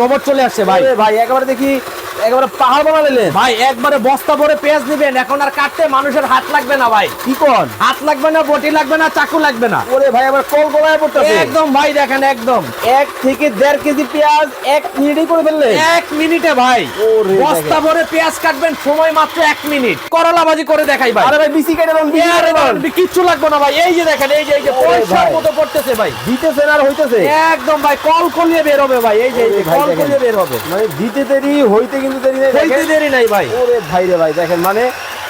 Robot চলে আসছে ভাই। ভাই একেবারে দেখি একেবারে পাহাড় বানালেন ভাই একবারে বস্তা ভরে পেঁয়াজ দিবেন এখন আর কাটতে মানুষের হাত লাগবে না ভাই। কি কোন? হাত লাগবে না বটি লাগবে না চাকু লাগবে না। ওরে ভাই আবার কল গলায় পড়তেছে। একদম ভাই দেখেন একদম। এক থেকে দেড় কেজি পেঁয়াজ এক মিনিটেই করে ফেললে এক মিনিটে ভাই। ওরে বস্তা ভরে পেঁয়াজ কাটবেন সময় মাত্র এক মিনিট। করলা ভাজি করে দেখাই ভাই। আরে ভাই বিসি কেটে দেন বিসি আরে ভাই, কিচ্ছু লাগবে না ভাই। এই যে দেখেন এই যে এই যে পয়সার মতো পড়তেছে ভাই। দিতেছেন আর হইতেছে। একদম ভাই কল কলিয়ে বের হবে ভাই। এই যে এই যে কল। কলিয়ে বের হবে। মানে দিতে দেরি হইতে কিন্তু দেরি নেই দেখেন। দেরি নাই ভাই ওরে ভাই রে ভাই দেখেন মানে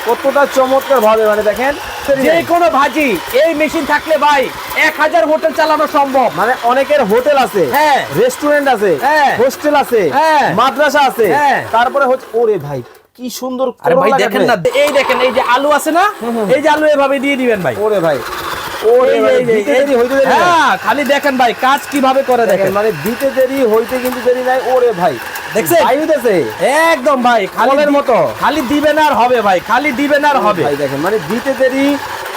কতটা চমৎকার ভাবে মানে দেখেন যে। কোনো ভাজি এই মেশিন থাকলে ভাই এক হাজার হোটেল চালানো সম্ভব মানে অনেকের হোটেল আছে হ্যাঁ। রেস্টুরেন্ট আছে হ্যাঁ। হোস্টেল আছে হ্যাঁ। মাদ্রাসা আছে হ্যাঁ। তারপরে হচ্ছে ওরে ভাই কি সুন্দর আরে ভাই দেখেন না এই দেখেন এই যে আলু আছে না এই যে আলু এভাবে দিয়ে দিবেন ভাই ওরে ভাই। হ্যাঁ খালি দেখেন ভাই কাজ কীভাবে করে দেখেন মানে দিতে দেরি হইতে কিন্তু দেরি নাই ওরে ভাই দেখছেন? একদম ভাই খালি কলের দি- মতো। খালি দিবেন আর হবে ভাই খালি দিবেন আর হবে। ভাই দেখেন মানে দিতে দেরি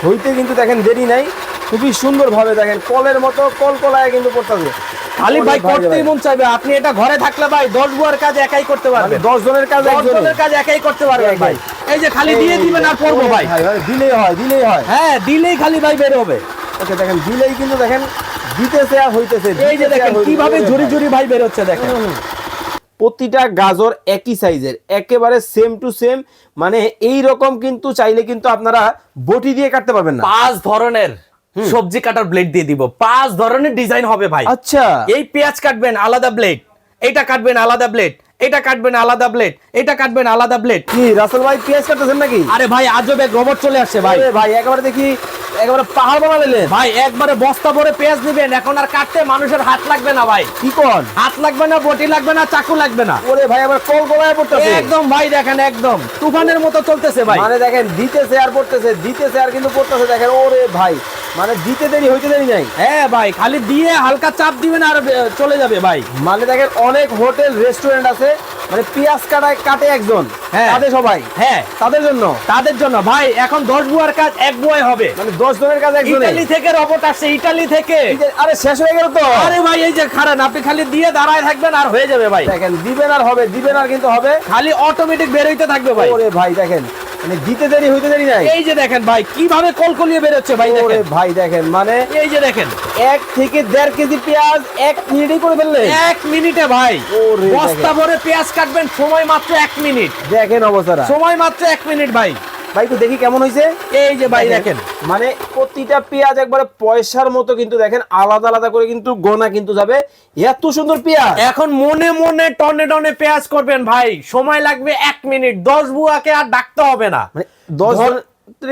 হইতে কিন্তু দেখেন দেরি নাই। খুবই সুন্দর ভাবে দেখেন কলের মতো কল কলায় কিন্তু পড়তেছে। খালি ভাই করতেই মন চাইবে আপনি এটা ঘরে থাকলে ভাই দশ বুয়ার কাজ একাই করতে মানে পারবেন দশ জনের কাজ দশ জনের কাজ একাই করতে পারবেন ভাই। এই যে খালি দিয়ে দিবেন আর পড়ব ভাই। মানে দিলেই হয় দিলেই হয়। হ্যাঁ দিলেই খালি ভাই বের হবে। ওকে দেখেন দিলেই কিন্তু দেখেন দিতেছে আর হইতেছে এই যে দেখেন কীভাবে ওরে ঝুরি ভাই। ঝুরি ভাই বের হচ্ছে দেখেন প্রতিটা গাজর একই সাইজের একেবারে সেম টু সেম মানে এই রকম কিন্তু চাইলে কিন্তু আপনারা বটি দিয়ে কাটতে পারবেন না। পাঁচ ধরনের সবজি কাটার ব্লেড দিয়ে দিব। পাঁচ ধরনের ডিজাইন হবে ভাই। আচ্ছা। এই পেঁয়াজ কাটবেন আলাদা ব্লেড এটা কাটবেন আলাদা ব্লেড এটা কাটবেন আলাদা ব্লেড এটা কাটবেন আলাদা ব্লেড কি রাসেল ভাই পেঁয়াজ কাটতেছেন নাকি? আরে ভাই আজব এক রোবট চলে আসছে ভাই। ভাই একেবারে দেখি একেবারে পাহাড় বানালেন ভাই একবারে বস্তা ভরে পেঁয়াজ দিবেন এখন আর কাটতে মানুষের হাত লাগবে না ভাই। কি কোন? হাত লাগবে না বটি লাগবে না চাকু লাগবে না। ওরে ভাই আবার কল গলায় পড়তেছে। একদম ভাই দেখেন একদম। তুফানের মতো চলতেছে ভাই। মানে দেখেন দিতেছে আর পড়তেছে দিতেছে আর কিন্তু পড়তেছে দেখেন ওরে ভাই। মানে দিতে দেরি হইতে দেরি নাই। হ্যাঁ ভাই খালি দিয়ে হালকা চাপ দিবেন আর চলে যাবে ভাই। মানে দেখেন অনেক হোটেল রেস্টুরেন্ট আছে মানে পেঁয়াজ কাটায় কাটে একজন। হ্যাঁ। কাটে সবাই। হ্যাঁ। তাদের জন্য? তাদের জন্য। ভাই এখন দশ বুয়ার কাজ এক বুয়ায় হবে। মানে দশ জনের কাজ একজন ইটালি থেকে রবট আসছে ইটালি থেকে। আরে শেষ হয়ে গেল তো? আরে ভাই এই যে খারান আপনি খালি দিয়ে দাঁড়ায় থাকবেন আর হয়ে যাবে ভাই। দেখেন দিবেন আর হবে দিবেন আর কিন্তু হবে। খালি অটোমেটিক বের হইতে থাকবে ভাই। ওরে ভাই দেখেন মানে দিতে দেরি হইতে দেরি নাই। এই যে দেখেন ভাই কীভাবে কলকলিয়ে বেরোচ্ছে ভাই দেখেন। ভাই দেখেন মানে এই যে দেখেন। এক থেকে দেড় কেজি পেঁয়াজ এক করে এক মিনিটে ভাই। বস্তা ভরে পেঁয়াজ কাটবেন সময় মাত্র এক মিনিট। দেখেন অবস্থাটা। সময় মাত্র এক মিনিট ভাই। ভাই তো দেখি কেমন হয়েছে। এই যে ভাই দেখেন মানে প্রতিটা পেঁয়াজ একবারে পয়সার মতো কিন্তু দেখেন আলাদা আলাদা করে কিন্তু গোনা কিন্তু যাবে। এত সুন্দর পেঁয়াজ। এখন মনে মনে টনে টনে পেঁয়াজ করবেন ভাই। সময় লাগবে এক মিনিট। দশ বুয়াকে আর ডাকতে হবে না। মানে দশ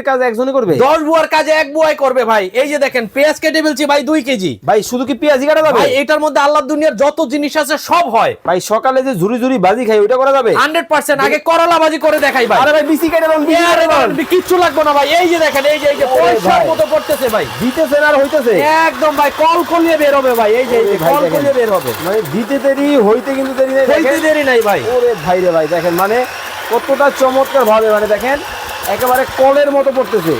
কাজ একজনই করবে? দশ বুয়ার কাজে এক বুয়াই করবে ভাই। এই যে দেখেন পেঁয়াজ কেটে ফেলছি ভাই দুই কেজি। ভাই শুধু কি পেঁয়াজই কাটা যাবে? ভাই এটার মধ্যে আল্লাহ দুনিয়ার যত জিনিস আছে সব হয়। ভাই সকালে যে ঝুরি ঝুরি বাজি খাই ওইটা করা যাবে? হান্ড্রেড পার্সেন্ট আগে করলা ভাজি করে দেখাই ভাই। আরে ভাই বিসি কেটে দেন বিসি কেটে দেন। কিচ্ছু লাগবে না ভাই। এই যে দেখেন এই যে এই যে পয়সার মতো পড়তেছে ভাই। দিতেছেন আর হইতেছে। একদম ভাই কল কলিয়ে বের হবে ভাই। এই যে কল। কলিয়ে বের হবে। মানে দিতে দেরি হইতে কিন্তু দেরি নেই হইতে দেরি নাই ভাই। ওরে ভাই রে ভাই দেখেন মানে কতটা চমৎকার ভাবে মানে দেখেন একেবারে কলের মতো পড়তেছে।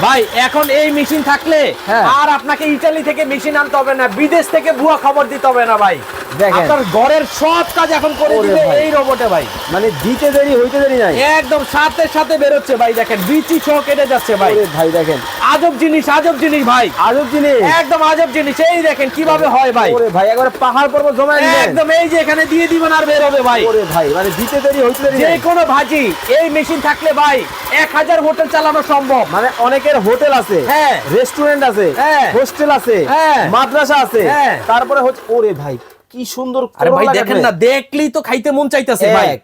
ভাই এখন এই মেশিন থাকলে হ্যাঁ। আর আপনাকে ইতালি থেকে মেশিন আনতে হবে না বিদেশ থেকে ভুয়া খবর দিতে হবে না ভাই। দেখেন। আপনার ঘরের সব কাজ এখন করে দিবে এই রোবটে ভাই। মানে দিতে দেরি হইতে দেরি নাই। একদম সাথে সাথে বেরোচ্ছে ভাই দেখেন বিচি সহ কেটে যাচ্ছে ভাই। ভাই দেখেন আজব জিনিস আজব জিনিস ভাই। আজব জিনিস? একদম আজব জিনিস। এই দেখেন কীভাবে হয় ভাই? ওরে ভাই একবারে পাহাড় পর্বত জমা একদম এই যে এখানে দিয়ে দিবেন আর বের হবে ভাই। ওরে ভাই মানে দিতে দেরি হইতে দেরি যে কোনো ভাজি এই মেশিন থাকলে ভাই এক হাজার হোটেল চালানো সম্ভব। মানে অনেকের হোটেল আছে হ্যাঁ। রেস্টুরেন্ট আছে হ্যাঁ। হোস্টেল আছে হ্যাঁ। মাদ্রাসা আছে হ্যাঁ। তারপরে হচ্ছে ওরে ভাই কি সুন্দর আরে ভাই দেখেন না দেখলেই তো খাইতে মন চাইতেছে ভাই। এক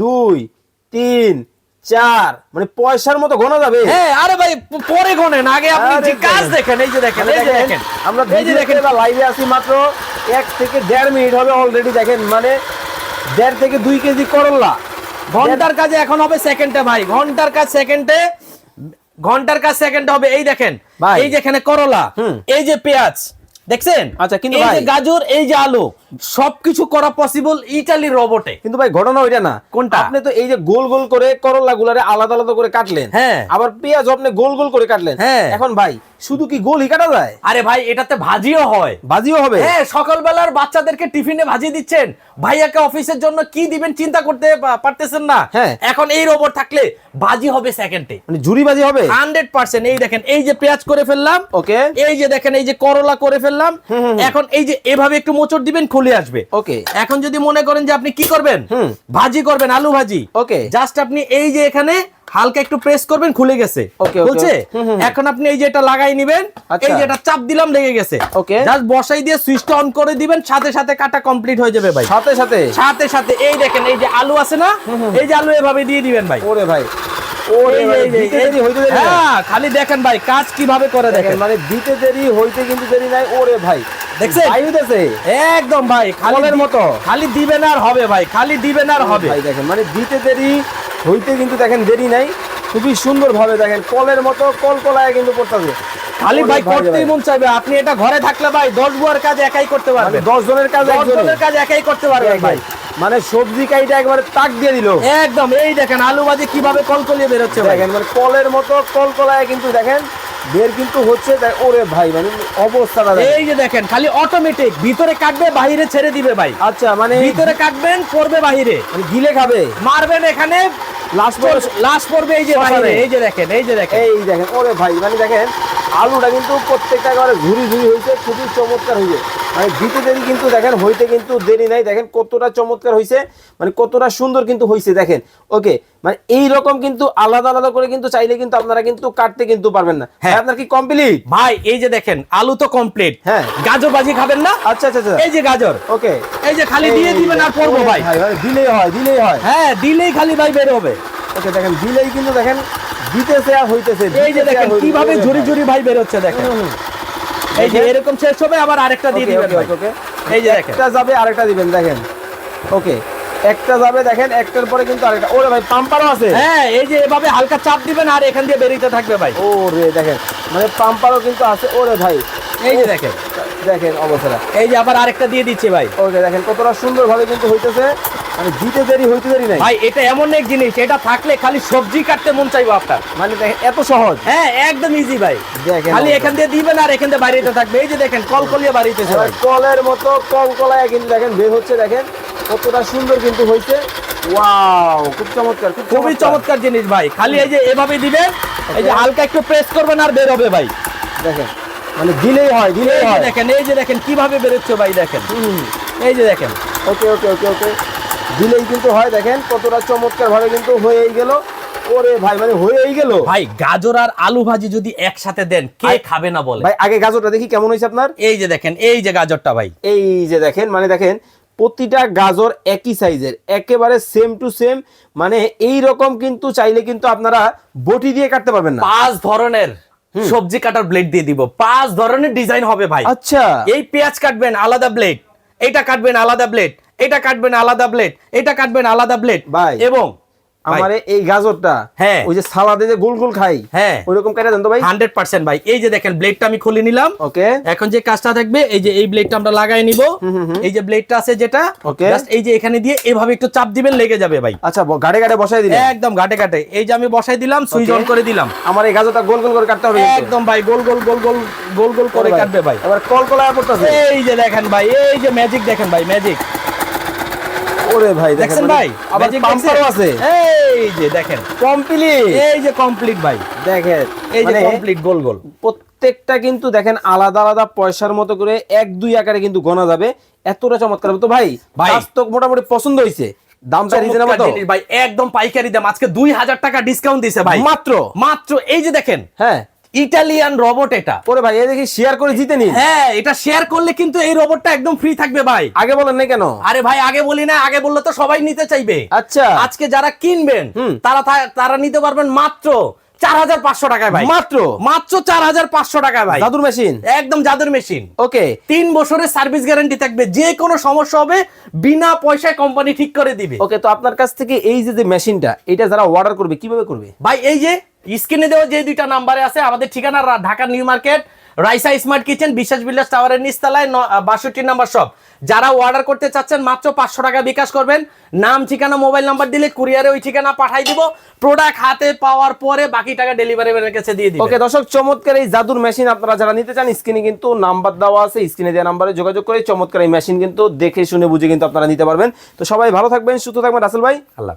দুই তিন চার। মানে পয়সার মতো গোনা যাবে। হ্যাঁ আরে ভাই পরে গোনেন আগে আপনি যে কাজ দেখেন। এই যে দেখেন এই যে দেখেন, আমরা যে দেখেন। লাইভে আছি মাত্র এক থেকে দেড় মিনিট হবে অলরেডি দেখেন মানে দেড় থেকে দুই কেজি করল্লা ঘণ্টার কাজে এখন হবে সেকেন্ডে ভাই। ঘণ্টার কাজ সেকেন্ডে ঘণ্টার কাজ সেকেন্ডে হবে এই দেখেন। এই যেখানে করলা। এই যে পেঁয়াজ দেখছেন? আচ্ছা, কিন্তু এই যে গাজর এই যে আলু সবকিছু করা পসিবল ইটালি রোবটে কিন্তু ভাই ঘটনা ওইটা না। কোনটা? আপনি তো এই যে গোল গোল করে করলা গুলারে আলাদা আলাদা করে কাটলেন। হ্যাঁ। আবার পেঁয়াজ আপনি গোল গোল করে কাটলেন। হ্যাঁ। এখন ভাই শুধু কি গোলই কাটা যায়? আরে ভাই এটাতে ভাজিও হয়। ভাজিও হবে? হ্যাঁ সকালবেলার বাচ্চাদেরকে টিফিনে ভাজি দিচ্ছেন। ভাইয়াকে অফিসের জন্য কি দিবেন চিন্তা করতে পারতেছেন না। হ্যাঁ। এখন এই রোবট থাকলে ভাজি হবে সেকেন্ডে মানে ঝুরি ভাজি হবে? হান্ড্রেড পার্সেন্ট এই দেখেন এই যে পেঁয়াজ করে ফেললাম। ওকে। এই যে দেখেন এই যে করলা করে ফেললাম। এখন এই যে এভাবে একটু মোচড় দিবেন খুলে আসবে। ওকে। এখন যদি মনে করেন যে আপনি কি করবেন? ভাজি করবেন আলু ভাজি। ওকে। জাস্ট আপনি এই যে এখানে হালকা একটু প্রেস করবেন খুলে গেছে। হুম। এখন আপনি এই যে এটা লাগাই নিবেন আচ্ছা। এই যে এটা চাপ দিলাম লেগে গেছে। Okay. জাস্ট বসাই দিয়ে সুইচটা অন করে দিবেন সাথে সাথে কাটা কমপ্লিট হয়ে যাবে ভাই। সাথে সাথে? সাথে সাথে এই দেখেন এই যে আলু আছে না? এই যে আলু এভাবে দিয়ে দিবেন ভাই। ওরে ভাই। হ্যাঁ খালি দেখেন ভাই কাজ কীভাবে করে দেখেন দেখেন। মানে দিতে দেরি হইতে কিন্তু দেরি নাই ওরে ভাই। দেখছেন? ভাই একদম ভাই খালি কলের দি- মতো। খালি দিবেন আর হবে ভাই খালি দিবেন আর হবে। ভাই দেখেন মানে দিতে দেরি হইতে কিন্তু দেখেন দেরি নাই। খুবই সুন্দর ভাবে দেখেন কলের মতো কল কলায় কিন্তু পড়তেছে। খালি ভাই করতেই মন চাইবে আপনি এটা ঘরে থাকলে ভাই দশ বুয়ার কাজ একাই করতে মানে পারবেন দশ জনের কাজ দশ জনের কাজ একাই করতে পারবেন ভাই। মানে সবজি কাইটা একবারে তাক দিয়ে দিল। একদম এই দেখেন আলু ভাজি কীভাবে কলকলিয়ে বেরোচ্ছে ভাই। দেখেন মানে কলের মতো কল কলায় কিন্তু দেখেন বের কিন্তু হচ্ছে দেখ- ওরে ভাই মানে অবস্থাটা এই যে দেখেন খালি অটোমেটিক ভিতরে কাটবে বাইরে ছেড়ে দিবে ভাই। আচ্ছা মানে ভিতরে কাটবেন পড়বে বাইরে মানে গিলে খাবে? মারবেন এখানে লাস্ট লাশ পড়বে এই যে বাহিরে এই যে দেখেন এই যে দেখেন। এই দেখেন ওরে ভাই মানে দেখেন আলুটা কিন্তু প্রত্যেকটা একেবারে ঝুরি ঝুরি হয়েছে খুবই চমৎকার হয়েছে। মানে দিতে দেরি কিন্তু দেখেন হইতে কিন্তু দেরি নাই। দেখেন কতটা চমৎকার হয়েছে মানে কতটা সুন্দর কিন্তু হয়েছে দেখেন। ওকে মানে এই রকম কিন্তু আলাদা আলাদা করে কিন্তু চাইলে কিন্তু আপনারা কিন্তু কাটতে কিন্তু পারবেন না। হ্যাঁ। আপনার কি কমপ্লিট ভাই এই যে দেখেন আলু তো কমপ্লিট হ্যাঁ। গাজর ভাজি খাবেন না? আচ্ছা আচ্ছা আচ্ছা। এই যে গাজর। ওকে। এই যে খালি দিয়ে দিবেন আর পড়ব ভাই দিলেই হয় দিলেই হয়। হ্যাঁ দিলেই খালি ভাই বের হবে। ওকে দেখেন দিলেই কিন্তু দেখেন দিতেছে আর হইতেছে এই যে দেখেন কীভাবে ঝুরি ভাই। ঝুরি ভাই বেরোচ্ছে দেখেন। হুম, হুম। এই যে এরকম শেষ হবে আবার আরেকটা দিয়ে দিবেন ওকে। এই যে দেখেন। একটা যাবে আরেকটা দিবেন দেখেন। ওকে একটা যাবে দেখেন একটার পরে কিন্তু আরেকটা। ওরে ভাই পাম্পারও আছে। হ্যাঁ এই যে এভাবে হালকা চাপ দিবেন আর এখান দিয়ে বেরিয়ে থাকবে ভাই। ওরে দেখেন মানে পাম্পারও কিন্তু আছে। ওরে ভাই। এই যে দেখেন। দেখেন অবস্থাটা এই যে আবার আরেকটা দিয়ে দিচ্ছে ভাই। ওকে দেখেন কতটা সুন্দর ভাবে কিন্তু হইতেছে। মানে দিতে দেরি হইতে দেরি নাই। ভাই এটা এমন এক জিনিস এটা থাকলে খালি সবজি কাটতে মন চাইব আপনার। মানে দেখেন এত সহজ। হ্যাঁ একদম ইজি ভাই। দেখেন খালি এখান দিয়ে দিবেন আর এখান দিয়ে বাড়িতে থাকবে। এই যে দেখেন কলকলিয়ে বাড়িতেছে ভাই কলের মতো কল কলায় কিন্তু দেখেন বের হচ্ছে দেখেন। কতটা সুন্দর কিন্তু হইছে। ওয়াও খুব চমৎকার খুবই চমৎকার। জিনিস ভাই। খালি এই যে এভাবে দিবেন এই যে হালকা একটু প্রেস করবেন আর বের হবে ভাই। দেখেন মানে দিলেই হয় দিলেই হয়। দেখেন এই যে দেখেন কীভাবে বেরোচ্ছে ভাই দেখেন। এই যে দেখেন। ওকে ওকে ওকে ওকে। দিলেই কিন্তু হয় দেখেন কতটা চমৎকার ভাবে কিন্তু হয়েই গেল। ওরে ভাই মানে হয়েই গেল। ভাই গাজর আর আলু ভাজি যদি একসাথে দেন কে খাবে না বলে? ভাই আগে গাজরটা দেখি কেমন হয়েছে আপনার। এই যে দেখেন এই যে গাজরটা ভাই। এই যে দেখেন মানে দেখেন প্রতিটা গাজর একই সাইজের একেবারে সেম টু সেম মানে এই রকম কিন্তু চাইলে কিন্তু আপনারা বটি দিয়ে কাটতে পারবেন না। পাঁচ ধরনের সবজি কাটার ব্লেড দিয়ে দিব। পাঁচ ধরনের ডিজাইন হবে ভাই। আচ্ছা। এই পেঁয়াজ কাটবেন আলাদা ব্লেড এটা কাটবেন আলাদা ব্লেড এটা কাটবেন আলাদা ব্লেড এটা কাটবেন আলাদা ব্লেড ভাই, এবং আমার এই গাজরটা হ্যাঁ। ওই যে সালাদে যে গোল গোল খাই হ্যাঁ। ওই রকম কেটে দেন তো ভাই? হান্ড্রেড পার্সেন্ট ভাই। এই যে দেখেন ব্লেডটা আমি খুলে নিলাম। ওকে। এখন যে কাজটা থাকবে এই যে এই ব্লেডটা আমরা লাগাই নিব। এই যে ব্লেডটা আছে যেটা just এই যে এখানে দিয়ে এভাবে একটু চাপ দিবেন লেগে যাবে ভাই। আচ্ছা গাড়ে গাড়ে বসাই দিলেন। একদম ঘাটে ঘাটে। এই যে আমি বসাই দিলাম সুইচ অন করে দিলাম। আমার এই গাজরটা গোল গোল করে কাটতে হবে একদম ভাই গোল গোল গোল গোল গোল গোল করে কাটবে ভাই। এবার কল কলায় পড়তেছে। এই যে দেখেন ভাই এই যে ম্যাজিক দেখেন ভাই ম্যাজিক ওরে ভাই দেখছেন মানে ভাই? আবার পাম্পারও আছে। এই যে দেখেন। কমপ্লিট এই যে কমপ্লিট ভাই। দেখেন এই যে মানে কমপ্লিট গোল গোল। প্রত্যেকটা কিন্তু দেখেন আলাদা আলাদা পয়সার মতো করে এক দুই আকারে কিন্তু গোনা যাবে। এতটা চমৎকার। তো ভাই ভাই। কাজ তো মোটামুটি পছন্দ হয়েছে দামটা রিজনেবল তো ভাই একদম পাইকারি দাম। আজকে দুই হাজার টাকা ডিসকাউন্ট দিছে ভাই। মাত্র? মাত্র। এই যে দেখেন হ্যাঁ। ইটালিয়ান রোবট এটা। ওরে ভাই দেখি শেয়ার করে জিতে নি হ্যাঁ এটা শেয়ার করলে কিন্তু এই রোবটটা একদম ফ্রি থাকবে ভাই। আগে বলেন না কেন? আরে ভাই আগে বলি না আগে বললে তো সবাই নিতে চাইবে। আচ্ছা। আজকে যারা কিনবেন হুম। তারা তারা নিতে পারবেন মাত্র চার হাজার পাঁচশো টাকায় ভাই। মাত্র? মাত্র চার হাজার পাঁচশো টাকায় ভাই। জাদুর মেশিন? একদম জাদুর মেশিন। ওকে। তিন বছরের সার্ভিস গ্যারান্টি থাকবে যে কোনো সমস্যা হবে বিনা পয়সায় কোম্পানি ঠিক করে দিবে। ওকে তো আপনার কাছ থেকে এই যে যে মেশিনটা এটা যারা অর্ডার করবে কীভাবে করবে? ভাই এই যে স্ক্রিনে দেওয়া যে দুইটা নাম্বারে আছে আমাদের ঠিকানা Dhaka New Market Raisa Smart Kitchen Biswas Builders টাওয়ারের নিচতলায় বাষট্টি নাম্বার শপ যারা অর্ডার করতে চাচ্ছেন মাত্র পাঁচশো টাকা বিকাশ করবেন। নাম ঠিকানা মোবাইল নাম্বার দিলে কুরিয়ারে ওই ঠিকানা পাঠাই দিব। প্রোডাক্ট হাতে পাওয়ার পরে বাকি টাকা ডেলিভারি ম্যানের কাছে দিয়ে দিবেন। ওকে দর্শক চমৎকার এই জাদুর মেশিন আপনারা যারা নিতে চান স্ক্রিনে কিন্তু নাম্বার দেওয়া আছে স্ক্রিনে দেওয়া নাম্বারে যোগাযোগ করে চমৎকার এই মেশিন কিন্তু দেখে শুনে বুঝে কিন্তু আপনারা নিতে পারবেন। তো সবাই ভালো থাকবেন সুস্থ থাকবেন। রাসেল ভাই আল্লাহ